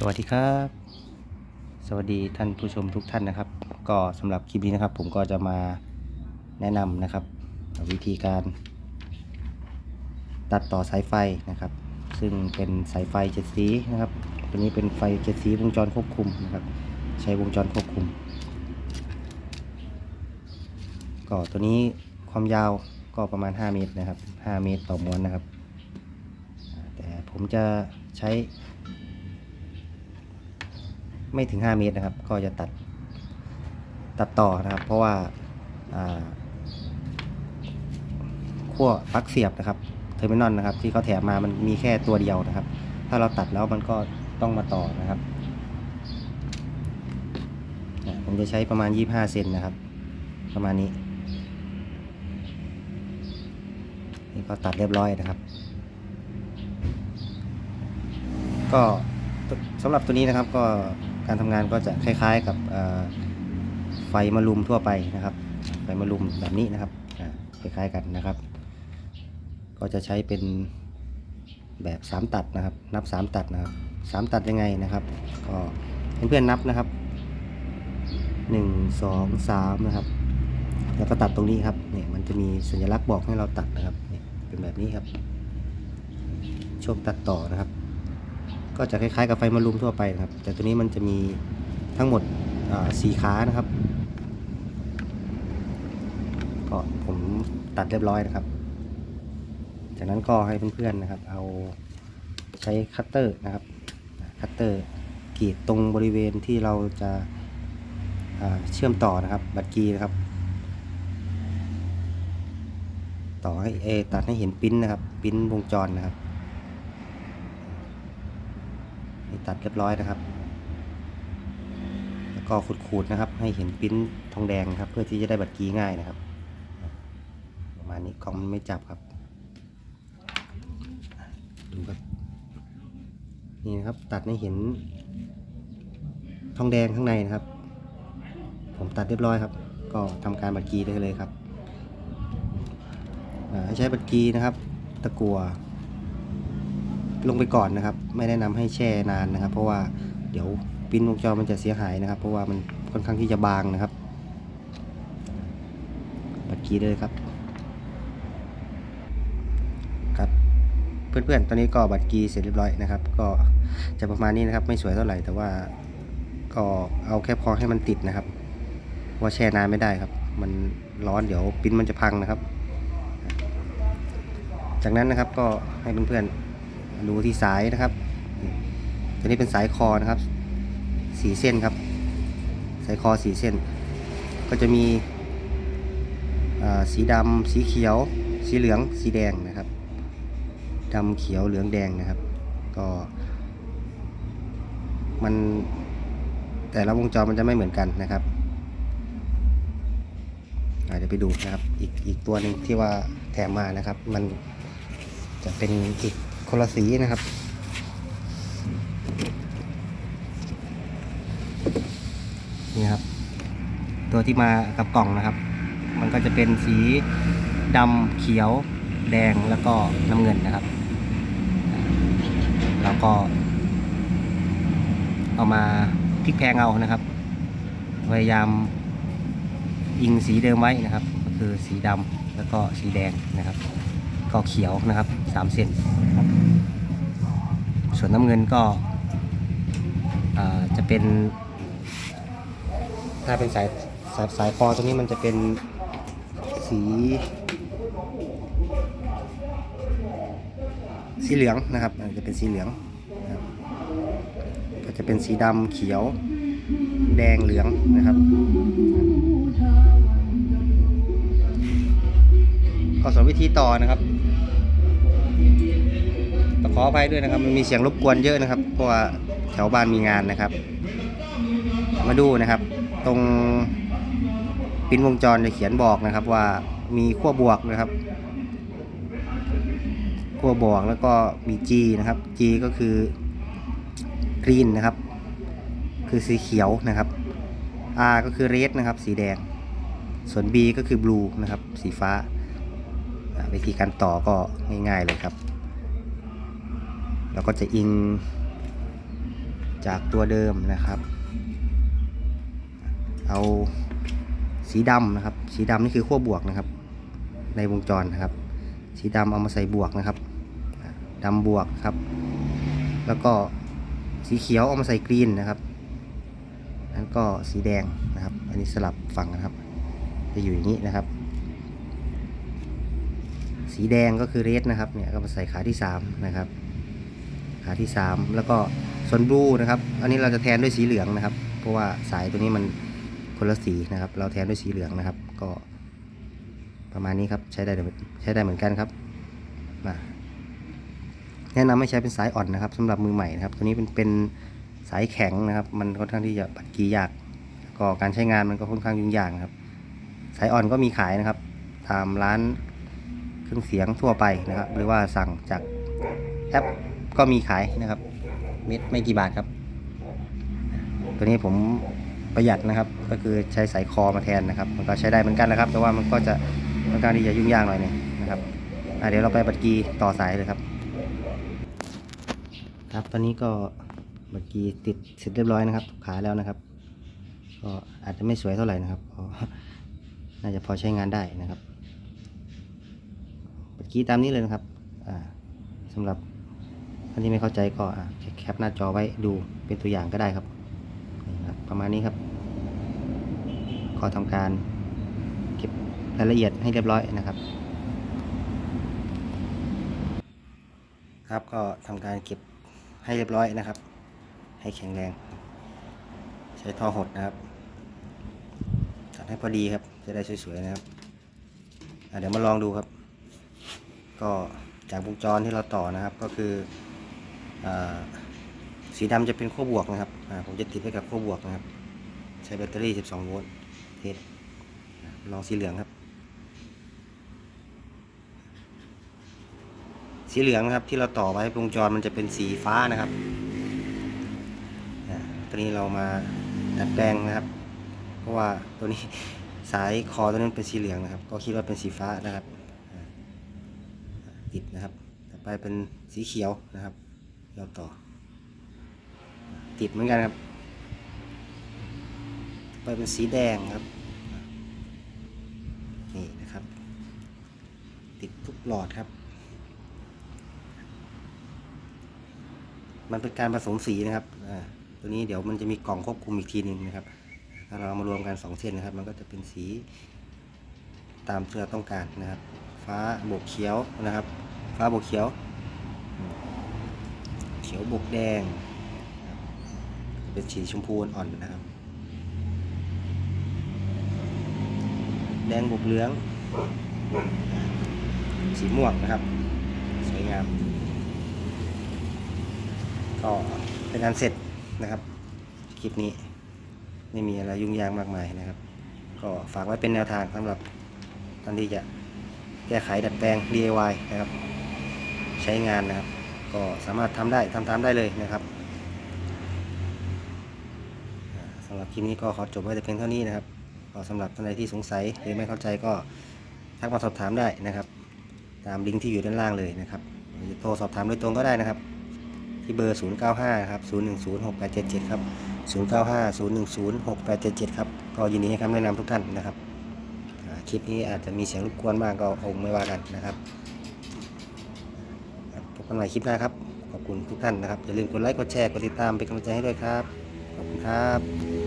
สวัสดีครับ สวัสดีท่านผู้ชมทุกท่านนะครับ ก็สำหรับคลิปนี้นะครับ ผมก็จะมาแนะนำนะครับ วิธีการ ตัดต่อสายไฟนะครับ ซึ่งเป็นสายไฟเจ็ดสีนะครับ ตัวนี้เป็นไฟเจ็ดสีวงจรควบคุมนะครับ ใช้วงจรควบคุม ก็ตัวนี้ความยาวก็ประมาณ 5 เมตรนะครับ 5 เมตรต่อม้วนนะครับ แต่ผมจะใช้ ไม่ถึง 5 เมตรนะครับ ก็จะตัดตัดต่อนะครับ เพราะว่าขั้วปลั๊กเสียบนะครับเทอร์มินอลนะครับ ที่เขาแถมมามันมีแค่ตัวเดียวนะครับ ถ้าเราตัดแล้วมันก็ต้องมาต่อนะครับผมจะใช้ประมาณ 25 เซนนะครับ ประมาณนี้นี่ก็ตัดเรียบร้อยนะครับ ก็สำหรับตัวนี้นะครับก็ การทำงานก็จะคล้ายๆกับไฟมะลุมทั่วไปนะครับ ไฟมะลุมแบบนี้นะครับคล้ายๆกันนะครับ ก็จะใช้เป็นแบบ 3 ตัดนะครับ นับ 3 ตัดนะครับ 3 ตัดยังไงนะครับ ก็เพื่อนๆนับนะครับ 1 2 3 นะครับ แล้วก็ตัดตรงนี้ครับเนี่ยมันจะมีสัญลักษณ์บอกให้เราตัดนะครับเนี่ยเป็นแบบนี้ครับ ช่วงตัดต่อนะครับ ก็จะคล้ายๆกับไฟมารุมทั่วไปนะครับ แต่ตัวนี้มันจะมีทั้งหมดสี่ขานะครับ ก็ผมตัดเรียบร้อยนะครับ จากนั้นก็ให้เพื่อนๆนะครับ เอาใช้คัตเตอร์นะครับ คัตเตอร์กรีดตรงบริเวณที่เราจะาเชื่อมต่อนะครับ บัตรกีนะครับ ต่อให้เออตัดให้เห็นปิ้นนะครับ ปิ้นวงจรนะครับ นี่ตัดเรียบร้อยนะครับ แล้วก็ขูดๆนะครับ ให้เห็นปริ้นทองแดงครับ เพื่อที่จะได้บัตรกีง่ายนะครับ ประมาณนี้กล้องมันไม่จับครับ ดูครับ นี่นะครับตัดให้เห็น ทองแดงข้างในนะครับ ผมตัดเรียบร้อยครับ ก็ทำการบัตรกีได้เลยครับให้ใช้บัตรกีนะครับ ตะกัว ลงไปก่อนนะครับ ไม่แนะนำให้แช่นานนะครับ เพราะว่าเดี๋ยวปิ้นวงจรมันจะเสียหายนะครับ เพราะว่ามันค่อนข้างที่จะบางนะครับบัตรกีเลยครับ ครับ เพื่อนๆ ตอนนี้ก็บัตรกีเสร็จเรียบร้อยนะครับ ก็จะประมาณนี้นะครับ ไม่สวยเท่าไหร่แต่ว่าก็เอาแค่พอให้มันติดนะครับ ว่าแช่นานไม่ได้ครับ มันร้อนเดี๋ยวปิ้นมันจะพังนะครับ จากนั้นนะครับก็ให้เพื่อนๆ ดูที่สายนะครับ ตัวนี้เป็นสายคอนะครับสีเส้นครับ สายคอสีเส้น ก็จะมีสีดำสีเขียว สีเหลือง สีแดงนะครับดำเขียวเหลืองแดงนะครับ ก็ มันแต่ละวงจรมันจะไม่เหมือนกันนะครับอาเดี๋ยวไปดูนะครับ อีกอีกตัวหนึ่งที่ว่าแถมมานะครับ มันจะเป็นอีก คนละสีนะครับ นี่ครับ ตัวที่มากับกล่องนะครับ มันก็จะเป็นสีดำเขียวแดงแล้วก็น้ำเงินนะครับ แล้วก็ เอามาพลิกแพงเอานะครับ พยายามอิงสีเดิมไว้นะครับ ก็คือสีดำแล้วก็สีแดงนะครับ ก็เขียวนะครับสามเซนครับส่วนน้ำเงินก็จะเป็น ถ้าเป็นสายสายสายคอตรงนี้มันจะเป็นสีสีเหลืองนะครับจะเป็นสีเหลืองก็จะเป็นสีดำเขียว แดงเหลืองนะครับ ก็ส่วนวิธีต่อนะครับ องขออภัยด้วยนะครับ มันมีเสียงรบกวนเยอะนะครับ เพราะว่าแถวบ้านมีงานนะครับ มาดูนะครับ ตรงปินวงจรจะเขียนบอกนะครับ ว่ามีขั้วบวกนะครับขั้วบวกแล้วก็มี G นะครับ G ก็คือกรีนนะครับ คือสีเขียวนะครับ R ก็คือ red นะครับ สีแดง ส่วน B ก็คือ blue นะครับ สีฟ้า วิธีการต่อก็ง่ายๆเลยครับ เราก็จะอิงจากตัวเดิมนะครับ เอาสีดำนะครับ สีดำนี่คือขั้วบวกนะครับ ในวงจรนะครับ สีดำเอามาใส่บวกนะครับดำบวกครับ แล้วก็สีเขียวเอามาใส่กรีนนะครับนั้นก็สีแดงนะครับ อันนี้สลับฝั่งนะครับ จะอยู่อย่างนี้นะครับ สีแดงก็คือเรดนะครับ เนี่ยก็มาใส่ขาที่3นะครับาที่ 3 แล้วก็ส่วนบลูนะครับ อันนี้เราจะแทนด้วยสีเหลืองนะครับ เพราะว่าสายตัวนี้มันคนละสีนะครับ เราแทนด้วยสีเหลืองนะครับ ก็ประมาณนี้ครับใช้ได้ใช้ได้เหมือนกันครับมาแนะนำให้ใช้เป็นสายอ่อนนะครับสำหรับมือใหม่นะครับ ตัวนี้เป็นเป็นสายแข็งนะครับ มันค่อนข้างที่จะปัดกียากก็การใช้งานมันก็ค่อนข้างยุ่งยากนะครับ สายอ่อนก็มีขายนะครับ ตามร้านเครื่องเสียงทั่วไปนะครับ หรือว่าสั่งจากแอป ก็มีขายนะครับ เม็ดไม่กี่บาทครับ ตัวนี้ผมประหยัดนะครับ ก็คือใช้สายคอมาแทนนะครับ มันก็ใช้ได้เหมือนกันนะครับ แต่ว่ามันก็จะค่อนข้างที่จะยุ่งยากหน่อยนึงนะครับเดี๋ยวเราไปบัตรกีต่อสายเลยครับ ครับตอนนี้ก็บัตรกีติดเสร็จเรียบร้อยนะครับขายแล้วนะครับ ก็อาจจะไม่สวยเท่าไหร่นะครับก็น่าจะพอใช้งานได้นะครับบัตรกีตามนี้เลยนะครับอ่าสำหรับ ท่านที่ไม่เข้าใจก็แคปหน้าจอไว้ดูเป็นตัวอย่างก็ได้ครับประมาณนี้ครับขอทำการเก็บรายละเอียดให้เรียบร้อยนะครับ ครับก็ทำการเก็บให้เรียบร้อยนะครับ ให้แข็งแรง ใช้ท่อหดนะครับตัดให้พอดีครับ จะได้สวยๆนะครับเดี๋ยวมาลองดูครับ ก็จากวงจรที่เราต่อนะครับก็คือ สีดำจะเป็นขั้วบวกนะครับผมจะติดไว้กับขั้วบวกนะครับ ใช้แบตเตอรี่ 12 โวลต์เทสลองสีเหลืองครับ สีเหลืองนะครับที่เราต่อไว้วงจรมันจะเป็นสีฟ้านะครับตัวนี้เรามาดัดแปลงนะครับ เพราะว่าตัวนี้สายคอตัวนั้นเป็นสีเหลืองนะครับ ก็คิดว่าเป็นสีฟ้านะครับติดนะครับ ต่อไปเป็นสีเขียวนะครับ เราต่อ ติดเหมือนกันครับ ไปเป็นสีแดงครับ นี่นะครับ ติดทุกหลอดครับ มันเป็นการผสมสีนะครับตัวนี้เดี๋ยวมันจะมีกล่องควบคุมอีกทีหนึ่งนะครับ ถ้าเรามารวมกันสองเส้นนะครับ มันก็จะเป็นสีตามที่เราต้องการนะครับ ฟ้าบวกเขียวนะครับ ฟ้าบวกเขียว ขียวบวกแดง เป็นสีชมพูอ่อนๆนะครับ แดงบวกเหลือง สีม่วงนะครับ สวยงาม ก็เป็นอันเสร็จนะครับ คลิปนี้ไม่มีอะไรยุ่งยากมากมายนะครับ ก็ฝากไว้เป็นแนวทางสำหรับท่านที่จะแก้ไขดัดแปลง DIY นะครับ ใช้งานนะครับ ก็สามารถทำได้ทำตามได้เลยนะครับอ่าหรับคลิปนี้ก็ขอจบไว้แต่เพียงเท่านี้นะครับก็สำหรับท่านใดที่สงสัยหรือไม่เข้าใจก็ทักมาสอบถามได้นะครับ ตามลิงก์ที่อยู่ด้านล่างเลยนะครับโทรสอบถามโดยตรงก็ได้นะครับ ที่เบอร์ 095ครับ0106877ครับ095 0106877ครับก็ยินดีให้คำแนะนำทุกท่านนะครับคลิปนี้อาจจะมีเสียงรบกวนบ้างก็คงไม่ว่ากันนะครับ กันใหม่คลิปหน้าครับ ขอบคุณทุกท่านนะครับ อย่าลืมกดไลค์ กดแชร์ กดติดตามเป็นกำลังใจให้ด้วยครับ ขอบคุณครับ